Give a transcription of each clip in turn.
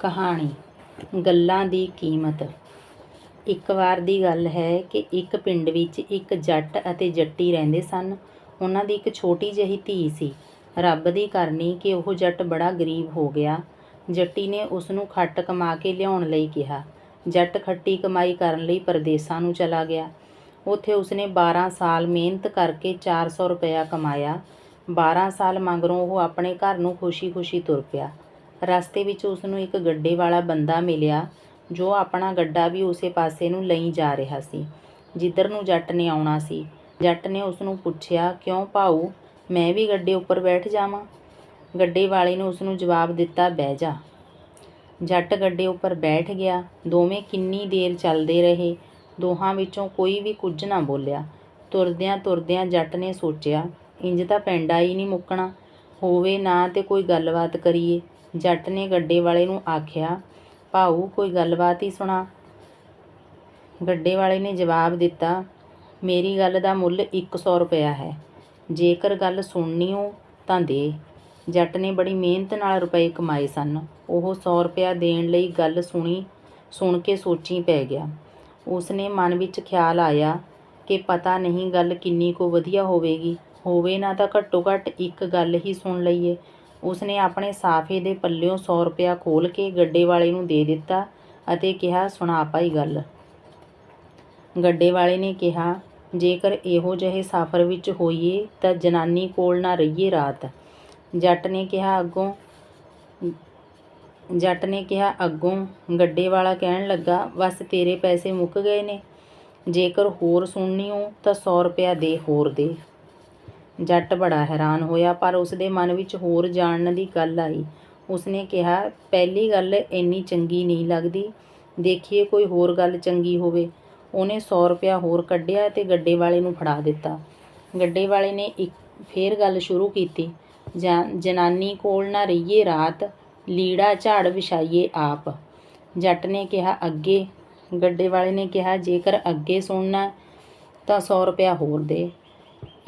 ਕਹਾਣੀ, ਗੱਲਾਂ ਦੀ ਕੀਮਤ। ਇੱਕ ਵਾਰ ਦੀ ਗੱਲ ਹੈ ਕਿ ਇੱਕ ਪਿੰਡ ਵਿੱਚ ਇੱਕ ਜੱਟ ਅਤੇ ਜੱਟੀ ਰਹਿੰਦੇ ਸਨ। ਉਹਨਾਂ ਦੀ ਇੱਕ ਛੋਟੀ ਜਿਹੀ ਧੀ ਸੀ। ਰੱਬ ਦੀ ਕਰਨੀ ਕਿ ਉਹ ਜੱਟ ਬੜਾ ਗਰੀਬ ਹੋ ਗਿਆ। ਜੱਟੀ ਨੇ ਉਸ ਨੂੰ ਖੱਟ ਕਮਾ ਕੇ ਲਿਆਉਣ ਲਈ ਕਿਹਾ। ਜੱਟ ਖੱਟੀ ਕਮਾਈ ਕਰਨ ਲਈ ਪਰਦੇਸਾਂ ਨੂੰ ਚਲਾ ਗਿਆ। ਉੱਥੇ ਉਸਨੇ 12 ਸਾਲ ਮਿਹਨਤ ਕਰਕੇ 400 ਰੁਪਇਆ ਕਮਾਇਆ। 12 ਸਾਲ ਮਗਰੋਂ ਉਹ ਆਪਣੇ ਘਰ ਨੂੰ ਖੁਸ਼ੀ-ਖੁਸ਼ੀ ਤੁਰ ਪਿਆ। ਰਸਤੇ ਵਿੱਚ ਉਸ ਨੂੰ ਇੱਕ ਗੱਡੇ ਵਾਲਾ ਬੰਦਾ ਮਿਲਿਆ, ਜੋ ਆਪਣਾ ਗੱਡਾ ਵੀ ਉਸੇ ਪਾਸੇ ਨੂੰ ਲਈ ਜਾ ਰਿਹਾ ਸੀ, ਜਿੱਧਰ ਨੂੰ ਜੱਟ ਨੇ ਆਉਣਾ ਸੀ। ਜੱਟ ਨੇ ਉਸ ਨੂੰ ਪੁੱਛਿਆ, ਕਿਉਂ ਭਾਊ, ਮੈਂ ਵੀ ਗੱਡੇ ਉੱਪਰ ਬੈਠ ਜਾਵਾਂ? ਗੱਡੇ ਵਾਲੇ ਨੇ ਉਸ ਨੂੰ ਜਵਾਬ ਦਿੱਤਾ, ਬਹਿ ਜਾ। ਜੱਟ ਗੱਡੇ ਉੱਪਰ ਬੈਠ ਗਿਆ। ਦੋਵੇਂ ਕਿੰਨੀ ਦੇਰ ਚੱਲਦੇ ਰਹੇ, ਦੋਹਾਂ ਵਿੱਚੋਂ ਕੋਈ ਵੀ ਕੁਝ ਨਾ ਬੋਲਿਆ। ਤੁਰਦਿਆਂ ਤੁਰਦਿਆਂ ਜੱਟ ਨੇ ਸੋਚਿਆ, ਇੰਜ ਤਾਂ ਪੈਂਡਾ ਹੀ ਨਹੀਂ ਮੁੱਕਣਾ। ਹੋਵੇ ਨਾ ਤੇ ਕੋਈ ਗੱਲਬਾਤ ਕਰੀਏ। ਜੱਟ ਨੇ ਗੱਡੇ ਵਾਲੇ ਨੂੰ ਆਖਿਆ, ਭਾਊ, ਕੋਈ ਗੱਲਬਾਤ ਹੀ ਸੁਣਾ। ਗੱਡੇ ਵਾਲੇ ਨੇ ਜਵਾਬ ਦਿੱਤਾ, ਮੇਰੀ ਗੱਲ ਦਾ ਮੁੱਲ 100 ਰੁਪਇਆ ਹੈ। ਜੇਕਰ ਗੱਲ ਸੁਣਨੀ ਹੋ ਤਾਂ ਦੇ। ਜੱਟ ਨੇ ਬੜੀ ਮਿਹਨਤ ਨਾਲ ਰੁਪਏ ਕਮਾਏ ਸਨ। ਉਹ 100 ਰੁਪਇਆ ਦੇਣ ਲਈ ਗੱਲ ਸੁਣੀ, ਸੁਣ ਕੇ ਸੋਚੀ ਪੈ ਗਿਆ। ਉਸਨੇ ਮਨ ਵਿੱਚ ਖਿਆਲ ਆਇਆ ਕਿ ਪਤਾ ਨਹੀਂ ਗੱਲ ਕਿੰਨੀ ਕੁ ਵਧੀਆ ਹੋਵੇਗੀ। ਹੋਵੇ ਨਾ ਤਾਂ ਘੱਟੋ ਘੱਟ ਇੱਕ ਗੱਲ ਹੀ ਸੁਣ ਲਈਏ। ਉਸਨੇ ਆਪਣੇ ਸਾਫੇ ਦੇ ਪੱਲਿਓਂ 100 ਰੁਪਇਆ ਖੋਲ ਕੇ ਗੱਡੇ ਵਾਲੇ ਨੂੰ ਦੇ ਦਿੱਤਾ ਅਤੇ ਕਿਹਾ, ਸੁਣਾ ਭਾਈ ਗੱਲ। ਗੱਡੇ ਵਾਲੇ ਨੇ ਕਿਹਾ, ਜੇਕਰ ਇਹੋ ਜਿਹੇ ਸਫ਼ਰ ਵਿੱਚ ਹੋਈਏ ਤਾਂ ਜਨਾਨੀ ਕੋਲ ਨਾ ਰਹੀਏ ਰਾਤ। ਜੱਟ ਨੇ ਕਿਹਾ, ਅੱਗੋਂ ਜੱਟ ਨੇ ਕਿਹਾ, ਅੱਗੋਂ ਗੱਡੇ ਵਾਲਾ ਕਹਿਣ ਲੱਗਾ, ਬਸ ਤੇਰੇ ਪੈਸੇ ਮੁੱਕ ਗਏ ਨੇ। ਜੇਕਰ ਹੋਰ ਸੁਣਨੀ ਹੋ ਤਾਂ 100 ਰੁਪਇਆ ਦੇ, ਹੋਰ ਦੇ। ਜੱਟ ਬੜਾ ਹੈਰਾਨ ਹੋਇਆ, ਪਰ ਉਸਦੇ ਮਨ ਵਿੱਚ ਹੋਰ ਜਾਣਨ ਦੀ ਗੱਲ ਆਈ। ਉਸਨੇ ਕਿਹਾ, ਪਹਿਲੀ ਗੱਲ ਇੰਨੀ ਚੰਗੀ ਨਹੀਂ ਲੱਗਦੀ। ਦੇਖੀਏ ਕੋਈ ਹੋਰ ਗੱਲ ਚੰਗੀ ਹੋਵੇ। ਉਹਨੇ 100 ਰੁਪਇਆ ਹੋਰ ਕੱਢਿਆ ਤੇ ਗੱਡੇ ਵਾਲੇ ਨੂੰ ਫੜਾ ਦਿੱਤਾ। ਗੱਡੇ ਵਾਲੇ ਨੇ ਇੱਕ ਫੇਰ ਗੱਲ ਸ਼ੁਰੂ ਕੀਤੀ ਜਨਾਨੀ ਕੋਲ ਨਾ ਰਹੀਏ ਰਾਤ, ਲੀੜਾ ਝਾੜ ਵਿਛਾਈਏ ਆਪ। ਜੱਟ ਨੇ ਕਿਹਾ, ਅੱਗੇ। ਗੱਡੇ ਵਾਲੇ ਨੇ ਕਿਹਾ, ਜੇਕਰ ਅੱਗੇ ਸੁਣਨਾ ਤਾਂ 100 ਰੁਪਇਆ ਹੋਰ ਦੇ।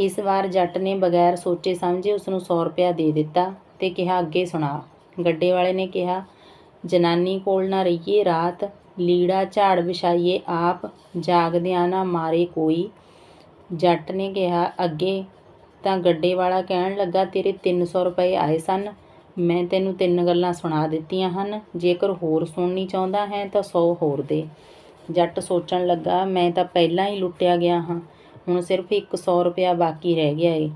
ਇਸ ਵਾਰ ਜੱਟ ਨੇ ਬਗੈਰ ਸੋਚੇ ਸਮਝੇ ਉਸ ਨੂੰ 100 ਰੁਪਇਆ ਦੇ ਦਿੱਤਾ ਤੇ ਕਿਹਾ, ਅੱਗੇ ਸੁਣਾ। ਗੱਡੇ ਵਾਲੇ ਨੇ ਕਿਹਾ, ਜਨਾਨੀ ਕੋਲ ਨਾ ਰਹੀਏ ਰਾਤ, ਲੀੜਾ ਝਾੜ ਵਿਛਾਈਏ ਆਪ, ਜਾਗਦਿਆਂ ਨਾ ਮਾਰੇ ਕੋਈ। ਜੱਟ ਨੇ ਕਿਹਾ, ਅੱਗੇ। ਤਾਂ ਗੱਡੇ ਵਾਲਾ ਕਹਿਣ ਲੱਗਾ, ਤੇਰੇ 300 ਰੁਪਏ ਆਏ ਸਨ, ਮੈਂ ਤੈਨੂੰ ਤਿੰਨ ਗੱਲਾਂ ਸੁਣਾ ਦਿੱਤੀਆਂ ਹਨ, ਜੇਕਰ ਹੋਰ ਸੁਣਨੀ ਚਾਹੁੰਦਾ ਹੈ ਤਾਂ 100 ਹੋਰ ਦੇ। ਜੱਟ ਸੋਚਣ ਲੱਗਾ, ਮੈਂ ਤਾਂ ਪਹਿਲਾਂ ਹੀ ਲੁੱਟਿਆ ਗਿਆ ਹਾਂ। ਹੁਣ ਸਿਰਫ 100 ਰੁਪਇਆ ਬਾਕੀ ਰਹਿ ਗਿਆ ਏ।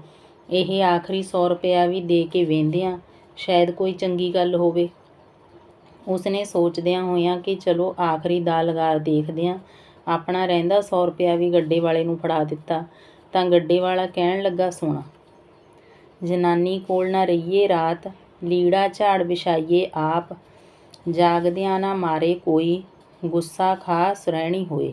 ਇਹ ਆਖਰੀ 100 ਰੁਪਇਆ ਵੀ ਦੇ ਕੇ ਵੇਂਦਿਆਂ ਸ਼ਾਇਦ ਕੋਈ ਚੰਗੀ ਗੱਲ ਹੋਵੇ। ਉਸਨੇ ਸੋਚਦਿਆਂ ਹੋਇਆਂ ਕਿ ਚਲੋ ਆਖਰੀ ਦਾ ਲਗਾ ਦੇਖਦਿਆਂ ਆਪਣਾ ਰਹਿੰਦਾ 100 ਰੁਪਇਆ ਵੀ ਗੱਡੇ ਵਾਲੇ ਨੂੰ ਫੜਾ ਦਿੱਤਾ ਤਾਂ ਗੱਡੇ ਵਾਲਾ ਕਹਿਣ ਲੱਗਾ, ਸੁਣ, ਜਨਾਨੀ ਕੋਲ ਨਾ ਰਹੀਏ ਰਾਤ, ਲੀੜਾ ਝਾੜ ਵਿਛਾਈਏ ਆਪ, ਜਾਗਦਿਆਂ ਨਾ ਮਾਰੇ ਕੋਈ, ਗੁੱਸਾ ਖਾ ਸੁਰਹਿਣੀ ਹੋਏ।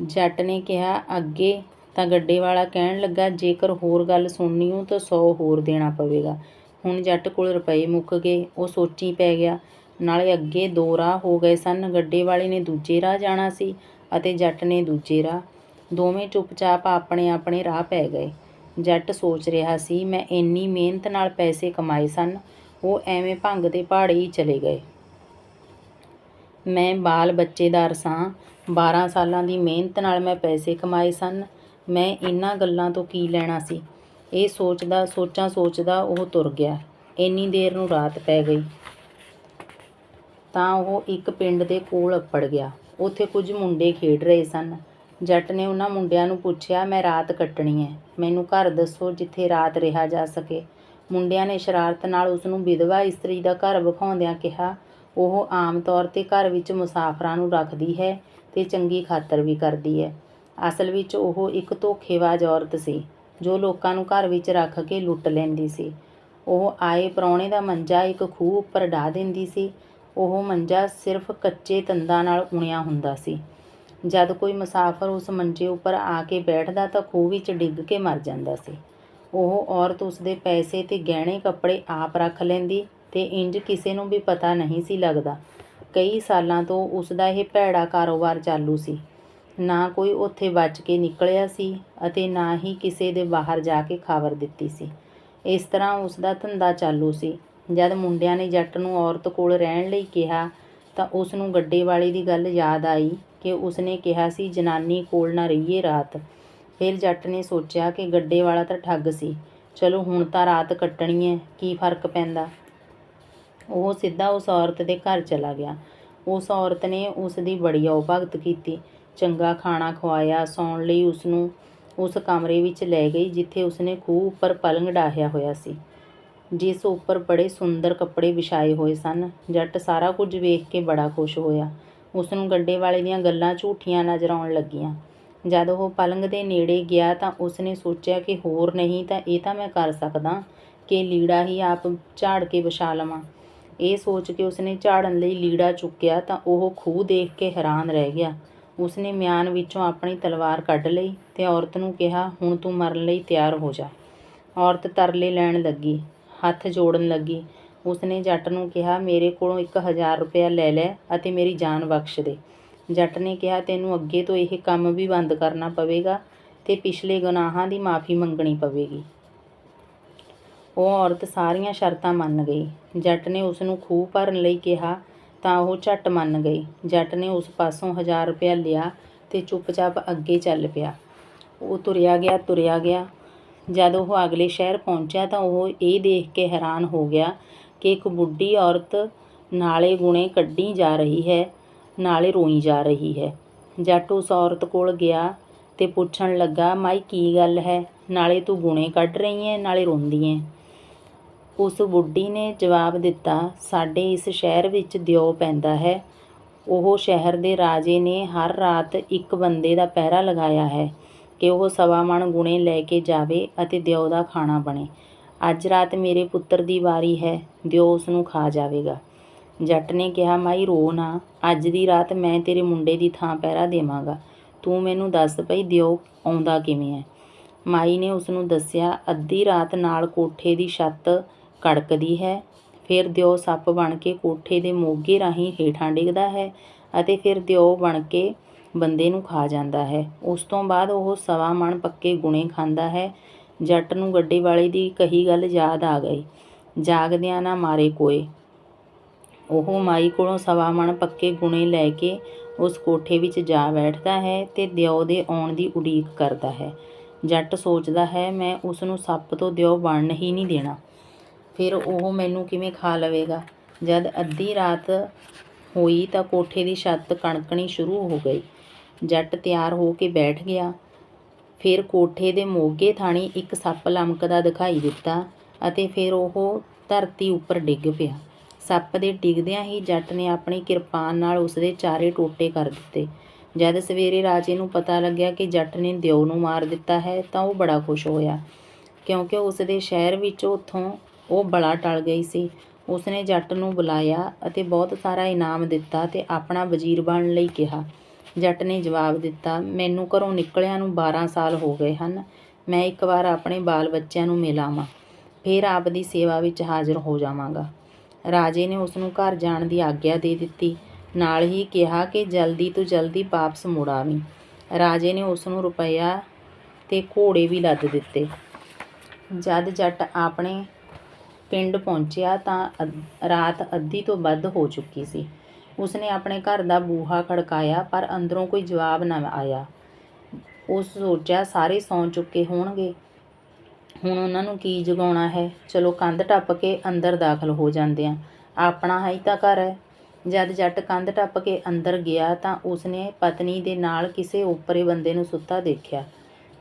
ਜੱਟ ਨੇ ਕਿਹਾ, ਅੱਗੇ ਤਾਂ ਗੱਡੇ ਵਾਲਾ ਕਹਿਣ ਲੱਗਾ, ਜੇਕਰ ਹੋਰ ਗੱਲ ਸੁਣਨੀ ਹੋ ਤਾਂ ਸੌ ਹੋਰ ਦੇਣਾ ਪਵੇਗਾ। ਹੁਣ ਜੱਟ ਕੋਲ ਰੁਪਏ ਮੁੱਕ ਗਏ, ਉਹ ਸੋਚੀ ਪੈ ਗਿਆ। ਨਾਲੇ ਅੱਗੇ ਦੋ ਰਾਹ ਹੋ ਗਏ ਸਨ, ਗੱਡੇ ਵਾਲੇ ਨੇ ਦੂਜੇ ਰਾਹ ਜਾਣਾ ਸੀ ਅਤੇ ਜੱਟ ਨੇ ਦੂਜੇ ਰਾਹ। ਦੋਵੇਂ ਚੁੱਪਚਾਪ ਆਪਣੇ ਆਪਣੇ ਰਾਹ ਪੈ ਗਏ। ਜੱਟ ਸੋਚ ਰਿਹਾ ਸੀ, ਮੈਂ ਇੰਨੀ ਮਿਹਨਤ ਨਾਲ ਪੈਸੇ ਕਮਾਏ ਸਨ, ਉਹ ਐਵੇਂ ਭੰਗ ਦੇ ਪਹਾੜੇ ਹੀ ਚਲੇ ਗਏ। ਮੈਂ ਬਾਲ ਬੱਚੇਦਾਰ ਸਾਂ 12 ਸਾਲਾਂ ਦੀ ਮਿਹਨਤ ਨਾਲ ਮੈਂ ਪੈਸੇ ਕਮਾਏ ਸਨ। ਮੈਂ ਇਹਨਾਂ ਗੱਲਾਂ ਤੋਂ ਕੀ ਲੈਣਾ ਸੀ? ਇਹ ਸੋਚਦਾ, ਸੋਚਾਂ ਸੋਚਦਾ ਉਹ ਤੁਰ ਗਿਆ। ਇੰਨੀ ਦੇਰ ਨੂੰ ਰਾਤ ਪੈ ਗਈ। ਤਾਂ ਉਹ ਇੱਕ ਪਿੰਡ ਦੇ ਕੋਲ ਅੱਪੜ ਗਿਆ। ਉੱਥੇ ਕੁਝ ਮੁੰਡੇ ਖੇਡ ਰਹੇ ਸਨ। ਜੱਟ ਨੇ ਉਹਨਾਂ ਮੁੰਡਿਆਂ ਨੂੰ ਪੁੱਛਿਆ, ਮੈਂ ਰਾਤ ਕੱਟਣੀ ਹੈ। ਮੈਨੂੰ ਘਰ ਦੱਸੋ ਜਿੱਥੇ ਰਾਤ ਰਿਹਾ ਜਾ ਸਕੇ। ਮੁੰਡਿਆਂ ਨੇ ਸ਼ਰਾਰਤ ਨਾਲ ਉਸ ਨੂੰ ਵਿਧਵਾ ਇਸਤਰੀ ਦਾ ਘਰ ਵਿਖਾਉਂਦਿਆਂ ਕਿਹਾ, ਉਹ ਆਮ ਤੌਰ ਤੇ ਘਰ ਵਿੱਚ ਮੁਸਾਫਰਾਂ ਨੂੰ ਰੱਖਦੀ ਹੈ। ਤੇ ਚੰਗੀ ਖਾਤਰ ਵੀ ਕਰਦੀ ਹੈ ਅਸਲ ਵਿੱਚ ਉਹ ਇੱਕ ਧੋਖੇਬਾਜ਼ ਔਰਤ ਸੀ, ਜੋ ਲੋਕਾਂ ਨੂੰ ਘਰ ਵਿੱਚ ਰੱਖ ਕੇ ਲੁੱਟ ਲੈਂਦੀ ਸੀ। ਉਹ ਆਏ ਪ੍ਰਾਹੁਣੇ ਦਾ ਮੰਜਾ ਇੱਕ ਖੂਹ ਉੱਪਰ ਢਾ ਦਿੰਦੀ ਸੀ। ਉਹ ਮੰਜਾ ਸਿਰਫ ਕੱਚੇ ਤੰਦਾਂ ਨਾਲ ਉਣਿਆ ਹੁੰਦਾ ਸੀ। ਜਦ ਕੋਈ ਮੁਸਾਫਰ ਉਸ ਮੰਜੇ ਉੱਪਰ ਆ ਕੇ ਬੈਠਦਾ ਤਾਂ ਖੂਹ ਵਿੱਚ ਡਿੱਗ ਕੇ ਮਰ ਜਾਂਦਾ ਸੀ। ਉਹ ਔਰਤ ਉਸਦੇ ਪੈਸੇ ਤੇ ਗਹਿਣੇ ਕੱਪੜੇ ਆਪ ਰੱਖ ਲੈਂਦੀ ਤੇ ਇੰਜ ਕਿਸੇ ਨੂੰ ਵੀ ਪਤਾ ਨਹੀਂ ਸੀ ਲੱਗਦਾ। ਕਈ ਸਾਲਾਂ ਤੋਂ ਉਸ ਦਾ ਇਹ ਭੈੜਾ ਕਾਰੋਬਾਰ ਚਾਲੂ ਸੀ। ਨਾ ਕੋਈ ਉੱਥੇ ਬਚ ਕੇ ਨਿਕਲਿਆ ਸੀ ਅਤੇ ਨਾ ਹੀ ਕਿਸੇ ਦੇ ਬਾਹਰ ਜਾ ਕੇ ਖਬਰ ਦਿੱਤੀ ਸੀ। ਇਸ ਤਰ੍ਹਾਂ ਉਸ ਦਾ ਧੰਦਾ ਚਾਲੂ ਸੀ। ਜਦ ਮੁੰਡਿਆਂ ਨੇ ਜੱਟ ਨੂੰ ਔਰਤ ਕੋਲ ਰਹਿਣ ਲਈ ਕਿਹਾ, ਤਾਂ ਉਸ ਨੂੰ ਗੱਡੇ ਵਾਲੇ ਦੀ ਗੱਲ ਯਾਦ ਆਈ ਕਿ ਉਸਨੇ ਕਿਹਾ ਸੀ, ਜਨਾਨੀ ਕੋਲ ਨਾ ਰਹੀਏ ਰਾਤ। ਫਿਰ ਜੱਟ ਨੇ ਸੋਚਿਆ ਕਿ ਗੱਡੇ ਵਾਲਾ ਤਾਂ ਠੱਗ ਸੀ। ਚਲੋ ਹੁਣ ਤਾਂ ਰਾਤ ਕੱਟਣੀ ਹੈ ਕੀ ਫ਼ਰਕ ਪੈਂਦਾ? ਉਹ ਸਿੱਧਾ ਉਸ ਔਰਤ ਦੇ ਘਰ ਚਲਾ ਗਿਆ। ਉਸ ਔਰਤ ਨੇ ਉਸ ਦੀ ਬੜੀ ਔ ਕੀਤੀ। ਚੰਗਾ ਖਾਣਾ ਖਵਾਇਆ, ਸੌਣ ਲਈ ਉਸ ਨੂੰ ਉਸ ਕਮਰੇ ਵਿੱਚ ਲੈ ਗਈ, ਜਿੱਥੇ ਉਸਨੇ ਖੂਹ ਉੱਪਰ ਪਲੰਗ ਡਾਹਿਆ ਹੋਇਆ ਸੀ, ਜਿਸ ਉੱਪਰ ਬੜੇ ਸੁੰਦਰ ਕੱਪੜੇ ਵਿਛਾਏ ਹੋਏ ਸਨ। ਜੱਟ ਸਾਰਾ ਕੁਝ ਵੇਖ ਕੇ ਬੜਾ ਖੁਸ਼ ਹੋਇਆ। ਉਸ ਨੂੰ ਗੱਡੇ ਵਾਲੇ ਦੀਆਂ ਗੱਲਾਂ ਝੂਠੀਆਂ ਨਜ਼ਰ ਆਉਣ ਲੱਗੀਆਂ। ਜਦ ਉਹ ਪਲੰਗ ਦੇ ਨੇੜੇ ਗਿਆ ਤਾਂ ਉਸਨੇ ਸੋਚਿਆ ਕਿ ਹੋਰ ਨਹੀਂ ਤਾਂ ਇਹ ਤਾਂ ਮੈਂ ਕਰ ਸਕਦਾ ਕਿ ਲੀੜਾ ਹੀ ਆਪ ਝਾੜ ਕੇ ਵਿਛਾ ਲਵਾਂ। ਇਹ ਸੋਚ ਕੇ ਉਸਨੇ ਝਾੜਨ ਲਈ ਲੀੜਾ ਚੁੱਕਿਆ ਤਾਂ ਉਹ ਖੂਹ ਦੇਖ ਕੇ ਹੈਰਾਨ ਰਹਿ ਗਿਆ। ਉਸਨੇ ਮਿਆਨ ਵਿੱਚੋਂ ਆਪਣੀ ਤਲਵਾਰ ਕੱਢ ਲਈ ਤੇ ਔਰਤ ਨੂੰ ਕਿਹਾ, ਹੁਣ ਤੂੰ ਮਰਨ ਲਈ ਤਿਆਰ ਹੋ ਜਾ। ਔਰਤ ਤਰਲੇ ਲੈਣ ਲੱਗੀ, ਹੱਥ ਜੋੜਨ ਲੱਗੀ। ਉਸਨੇ ਜੱਟ ਨੂੰ ਕਿਹਾ, ਮੇਰੇ ਕੋਲੋਂ 1000 ਰੁਪਇਆ ਲੈ ਲੈ ਅਤੇ ਮੇਰੀ ਜਾਨ ਬਖਸ਼ ਦੇ। ਜੱਟ ਨੇ ਕਿਹਾ, ਤੈਨੂੰ ਅੱਗੇ ਤੋਂ ਇਹ ਕੰਮ ਵੀ ਬੰਦ ਕਰਨਾ ਪਵੇਗਾ ਤੇ ਪਿਛਲੇ ਗੁਨਾਹਾਂ ਦੀ ਮਾਫੀ ਮੰਗਣੀ ਪਵੇਗੀ। ਉਹ ਔਰਤ ਸਾਰੀਆਂ ਸ਼ਰਤਾਂ ਮੰਨ ਗਈ। ਜੱਟ ਨੇ ਉਸ ਨੂੰ ਖੂਹ ਭਰਨ ਲਈ ਕਿਹਾ ਤਾਂ ਉਹ ਝੱਟ ਮੰਨ ਗਈ। ਜੱਟ ਨੇ ਉਸ ਪਾਸੋਂ ਹਜ਼ਾਰ ਰੁਪਇਆ ਲਿਆ ਤੇ ਚੁੱਪਚਾਪ ਅੱਗੇ ਚੱਲ ਪਿਆ। ਉਹ ਤੁਰਿਆ ਗਿਆ ਤੁਰਿਆ ਗਿਆ। ਜਦ ਉਹ ਅਗਲੇ ਸ਼ਹਿਰ ਪਹੁੰਚਿਆ ਤਾਂ ਉਹ ਇਹ ਦੇਖ ਕੇ ਹੈਰਾਨ ਹੋ ਗਿਆ ਕਿ ਇੱਕ ਬੁੱਢੀ ਔਰਤ ਨਾਲੇ ਗੁਣੇ ਕੱਢੀ ਜਾ ਰਹੀ ਹੈ, ਨਾਲੇ ਰੋਈ ਜਾ ਰਹੀ ਹੈ। ਜੱਟ ਉਸ ਔਰਤ ਕੋਲ ਗਿਆ ਤੇ ਪੁੱਛਣ ਲੱਗਾ, ਮਾਈ, ਕੀ ਗੱਲ ਹੈ? ਨਾਲੇ ਤੂੰ ਗੁਣੇ ਕੱਢ ਰਹੀ ਹੈ, ਨਾਲੇ ਰੋਂਦੀ ਹੈ? ਉਸ ਬੁੱਢੀ ਨੇ ਜਵਾਬ ਦਿੱਤਾ, ਸਾਡੇ ਇਸ ਸ਼ਹਿਰ ਵਿੱਚ ਦਿਓ ਪੈਂਦਾ ਹੈ। ਉਹ ਸ਼ਹਿਰ ਦੇ ਰਾਜੇ ਨੇ ਹਰ ਰਾਤ ਇੱਕ ਬੰਦੇ ਦਾ ਪਹਿਰਾ ਲਗਾਇਆ ਹੈ ਕਿ ਉਹ ਸਵਾ ਮਣ ਗੁਣੇ ਲੈ ਕੇ ਜਾਵੇ ਅਤੇ ਦਿਓ ਦਾ ਖਾਣਾ ਬਣੇ। ਅੱਜ ਰਾਤ ਮੇਰੇ ਪੁੱਤਰ ਦੀ ਵਾਰੀ ਹੈ, ਦਿਓ ਉਸਨੂੰ ਖਾ ਜਾਵੇਗਾ। ਜੱਟ ਨੇ ਕਿਹਾ, ਮਾਈ, ਰੋ ਨਾ। ਅੱਜ ਦੀ ਰਾਤ ਮੈਂ ਤੇਰੇ ਮੁੰਡੇ ਦੀ ਥਾਂ ਪਹਿਰਾ ਦੇਵਾਂਗਾ। ਤੂੰ ਮੈਨੂੰ ਦੱਸ ਪਈ, ਦਿਓ ਆਉਂਦਾ ਕਿਵੇਂ ਹੈ? ਮਾਈ ਨੇ ਉਸਨੂੰ ਦੱਸਿਆ, ਅੱਧੀ ਰਾਤ ਨਾਲ ਕੋਠੇ ਦੀ ਛੱਤ ਕੜਕਦੀ ਹੈ। ਫਿਰ ਦਿਓ ਸੱਪ ਬਣ ਕੇ ਕੋਠੇ ਦੇ ਮੋਗੇ ਰਾਹੀਂ ਹੇਠਾਂ ਡਿੱਗਦਾ ਹੈ ਅਤੇ ਫਿਰ ਦਿਓ ਬਣ ਕੇ ਬੰਦੇ ਨੂੰ ਖਾ ਜਾਂਦਾ ਹੈ। ਉਸ ਤੋਂ ਬਾਅਦ ਉਹ ਸਵਾ ਮਣ ਪੱਕੇ ਗੁਣੇ ਖਾਂਦਾ ਹੈ। ਜੱਟ ਨੂੰ ਗੱਡੇ ਵਾਲੇ ਦੀ ਕਹੀ ਗੱਲ ਯਾਦ ਆ ਗਈ। ਜਾਗਦਿਆਂ ਨਾ ਮਾਰੇ ਕੋਏ। ਉਹ ਮਾਈ ਕੋਲੋਂ ਸਵਾ ਮਣ ਪੱਕੇ ਗੁਣੇ ਲੈ ਕੇ ਉਸ ਕੋਠੇ ਵਿੱਚ ਜਾ ਬੈਠਦਾ ਹੈ ਤੇ ਦਿਓ ਦੇ ਆਉਣ ਦੀ ਉਡੀਕ ਕਰਦਾ ਹੈ। ਜੱਟ ਸੋਚਦਾ ਹੈ, ਮੈਂ ਉਸ ਨੂੰ ਸੱਪ ਤੋਂ ਦਿਓ ਬਣਨ ਹੀ ਨਹੀਂ ਦੇਣਾ। ਫਿਰ ਉਹ ਮੈਨੂੰ ਕਿਵੇਂ ਖਾ ਲਵੇਗਾ? ਜਦ ਅੱਧੀ ਰਾਤ ਹੋਈ ਤਾਂ ਕੋਠੇ ਦੀ ਛੱਤ ਕਣਕਣੀ ਸ਼ੁਰੂ ਹੋ ਗਈ। ਜੱਟ ਤਿਆਰ ਹੋ ਕੇ ਬੈਠ ਗਿਆ। ਫਿਰ ਕੋਠੇ ਦੇ ਮੋਗੇ ਥਾਣੀ ਇੱਕ ਸੱਪ ਲਮਕਦਾ ਦਿਖਾਈ ਦਿੱਤਾ ਅਤੇ ਫਿਰ ਉਹ ਧਰਤੀ ਉੱਪਰ ਡਿੱਗ ਪਿਆ। ਸੱਪ ਦੇ ਡਿੱਗਦਿਆਂ ਹੀ ਜੱਟ ਨੇ ਆਪਣੀ ਕਿਰਪਾਨ ਨਾਲ ਉਸਦੇ ਚਾਰੇ ਟੋਟੇ ਕਰ ਦਿੱਤੇ। ਜਦ ਸਵੇਰੇ ਰਾਜੇ ਨੂੰ ਪਤਾ ਲੱਗਿਆ ਕਿ ਜੱਟ ਨੇ ਦਿਓ ਨੂੰ ਮਾਰ ਦਿੱਤਾ ਹੈ ਤਾਂ ਉਹ ਬੜਾ ਖੁਸ਼ ਹੋਇਆ, ਕਿਉਂਕਿ ਉਸਦੇ ਸ਼ਹਿਰ ਵਿੱਚ ਉੱਥੋਂ ਉਹ ਬਲਾ ਟਲ ਗਈ ਸੀ। ਉਸਨੇ ਜੱਟ ਨੂੰ ਬੁਲਾਇਆ ਅਤੇ ਬਹੁਤ ਸਾਰਾ ਇਨਾਮ ਦਿੱਤਾ ਤੇ ਆਪਣਾ ਵਜ਼ੀਰ ਬਣਨ ਲਈ ਕਿਹਾ। ਜੱਟ ਨੇ ਜਵਾਬ ਦਿੱਤਾ, ਮੈਨੂੰ ਘਰੋਂ ਨਿਕਲਿਆਂ ਨੂੰ 12 ਸਾਲ ਹੋ ਗਏ ਹਨ। ਮੈਂ ਇੱਕ ਵਾਰ ਆਪਣੇ ਬਾਲ ਬੱਚਿਆਂ ਨੂੰ ਮਿਲ ਆਵਾਂ ਫਿਰ ਆਪ ਦੀ ਸੇਵਾ ਵਿੱਚ ਹਾਜ਼ਰ ਹੋ ਜਾਵਾਂਗਾ। ਰਾਜੇ ਨੇ ਉਸ ਨੂੰ ਘਰ ਜਾਣ ਦੀ ਆਗਿਆ ਦੇ ਦਿੱਤੀ। ਨਾਲ ਹੀ ਕਿਹਾ ਕਿ, ਜਲਦੀ ਤੋਂ ਜਲਦੀ ਵਾਪਸ ਮੁੜ ਆਵੀਂ। ਰਾਜੇ ਨੇ ਉਸ ਨੂੰ ਰੁਪਈਆ ਤੇ ਘੋੜੇ ਵੀ ਲੱਦ ਦਿੱਤੇ। ਜਦ ਜੱਟ ਆਪਣੇ ਪਿੰਡ ਪਹੁੰਚਿਆ ਤਾਂ ਅੱਧ- ਰਾਤ ਅੱਧੀ ਤੋਂ ਵੱਧ ਹੋ ਚੁੱਕੀ ਸੀ। ਉਸਨੇ ਆਪਣੇ ਘਰ ਦਾ ਬੂਹਾ ਖੜਕਾਇਆ, ਪਰ ਅੰਦਰੋਂ ਕੋਈ ਜਵਾਬ ਨਾ ਆਇਆ। ਉਸ ਸੋਚਿਆ, ਸਾਰੇ ਸੌਂ ਚੁੱਕੇ ਹੋਣਗੇ। ਹੁਣ ਉਹਨਾਂ ਨੂੰ ਕੀ ਜਗਾਉਣਾ ਹੈ? ਚਲੋ, ਕੰਧ ਟੱਪ ਕੇ ਅੰਦਰ ਦਾਖਲ ਹੋ ਜਾਂਦੇ ਆ। ਆਪਣਾ ਹੀ ਤਾਂ ਘਰ ਹੈ। ਜਦ ਜੱਟ ਕੰਧ ਟੱਪ ਕੇ ਅੰਦਰ ਗਿਆ ਤਾਂ ਉਸਨੇ ਪਤਨੀ ਦੇ ਨਾਲ ਕਿਸੇ ਉੱਪਰੇ ਬੰਦੇ ਨੂੰ ਸੁੱਤਾ ਦੇਖਿਆ।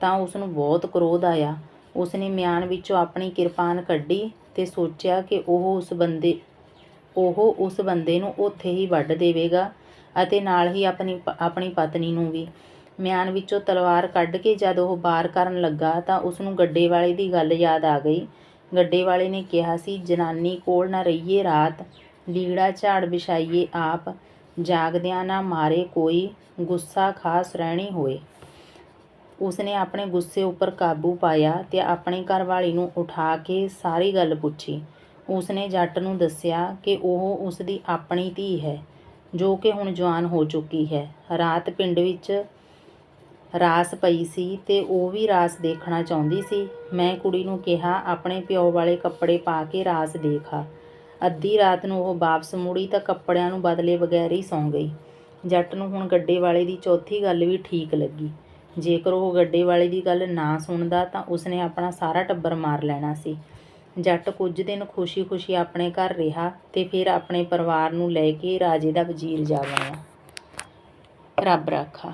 ਤਾਂ ਉਸ ਨੂੰ ਬਹੁਤ ਕ੍ਰੋਧ ਆਇਆ। ਉਸਨੇ ਮਿਆਨ ਵਿੱਚੋਂ ਆਪਣੀ ਕਿਰਪਾਨ ਕੱਢੀ। ਤੇ ਸੋਚਿਆ ਕਿ ਉਹ ਉਸ ਬੰਦੇ, ਉਹ ਉਸ ਬੰਦੇ ਨੂੰ ਉੱਥੇ ਹੀ ਵੱਢ ਦੇਵੇਗਾ ਅਤੇ ਨਾਲ ਹੀ ਆਪਣੀ ਆਪਣੀ ਪਤਨੀ ਨੂੰ ਵੀ। ਮਿਆਨ ਵਿੱਚੋਂ ਤਲਵਾਰ ਕੱਢ ਕੇ ਜਦ ਉਹ ਬਾਹਰ ਕਰਨ ਲੱਗਾ ਤਾਂ ਉਸ ਨੂੰ ਗੱਡੇ ਵਾਲੇ ਦੀ ਗੱਲ ਯਾਦ ਆ ਗਈ। ਗੱਡੇ ਵਾਲੇ ਨੇ ਕਿਹਾ ਸੀ, ਜਨਾਨੀ ਕੋਲ ਨਾ ਰਹੀਏ ਰਾਤ, ਲੀੜਾ ਝਾੜ ਵਿਛਾਈਏ ਆਪ, ਜਾਗਦਿਆਂ ਨਾ ਮਾਰੇ ਕੋਈ ਗੁੱਸਾ ਖਾਸ ਰਹਿਣੀ ਹੋਏ। ਉਸਨੇ ਆਪਣੇ ਗੁੱਸੇ ਉੱਪਰ ਕਾਬੂ ਪਾਇਆ ਤੇ ਆਪਣੀ ਘਰਵਾਲੀ ਨੂੰ ਉਠਾ ਕੇ ਸਾਰੀ ਗੱਲ ਪੁੱਛੀ। ਉਸਨੇ ਜੱਟ ਨੂੰ ਦੱਸਿਆ ਕਿ ਉਹ ਉਸ ਦੀ ਆਪਣੀ ਧੀ ਹੈ, ਜੋ ਕਿ ਹੁਣ ਜਵਾਨ ਹੋ ਚੁੱਕੀ ਹੈ। ਰਾਤ ਪਿੰਡ ਵਿੱਚ ਰਾਸ ਪਈ ਸੀ ਤੇ ਉਹ ਵੀ ਰਾਸ ਦੇਖਣਾ ਚਾਹੁੰਦੀ ਸੀ। ਮੈਂ ਕੁੜੀ ਨੂੰ ਕਿਹਾ, ਆਪਣੇ ਪਿਓ ਵਾਲੇ ਕੱਪੜੇ ਪਾ ਕੇ ਰਾਸ ਦੇਖਾ। ਅੱਧੀ ਰਾਤ ਨੂੰ ਉਹ ਵਾਪਸ ਮੁੜੀ ਤਾਂ ਕੱਪੜਿਆਂ ਨੂੰ ਬਦਲੇ ਬਗੈਰ ਹੀ ਸੌਂ ਗਈ। ਜੱਟ ਨੂੰ ਹੁਣ ਗੱਡੇ ਵਾਲੇ ਦੀ ਚੌਥੀ ਗੱਲ ਵੀ ਠੀਕ ਲੱਗੀ। ਜੇਕਰ ਉਹ ਗੱਡੇ ਵਾਲੇ ਦੀ ਗੱਲ ਨਾ ਸੁਣਦਾ ਤਾਂ ਉਸਨੇ ਆਪਣਾ ਸਾਰਾ ਟੱਬਰ ਮਾਰ ਲੈਣਾ ਸੀ। ਜੱਟ ਕੁਝ ਦਿਨ ਖੁਸ਼ੀ-ਖੁਸ਼ੀ ਆਪਣੇ ਘਰ ਰਿਹਾ ਤੇ ਫਿਰ ਆਪਣੇ ਪਰਿਵਾਰ ਨੂੰ ਲੈ ਕੇ ਰਾਜੇ ਦਾ ਵਜ਼ੀਰ ਜਾ ਬਣਿਆ। ਰੱਬ ਰਾਖਾ।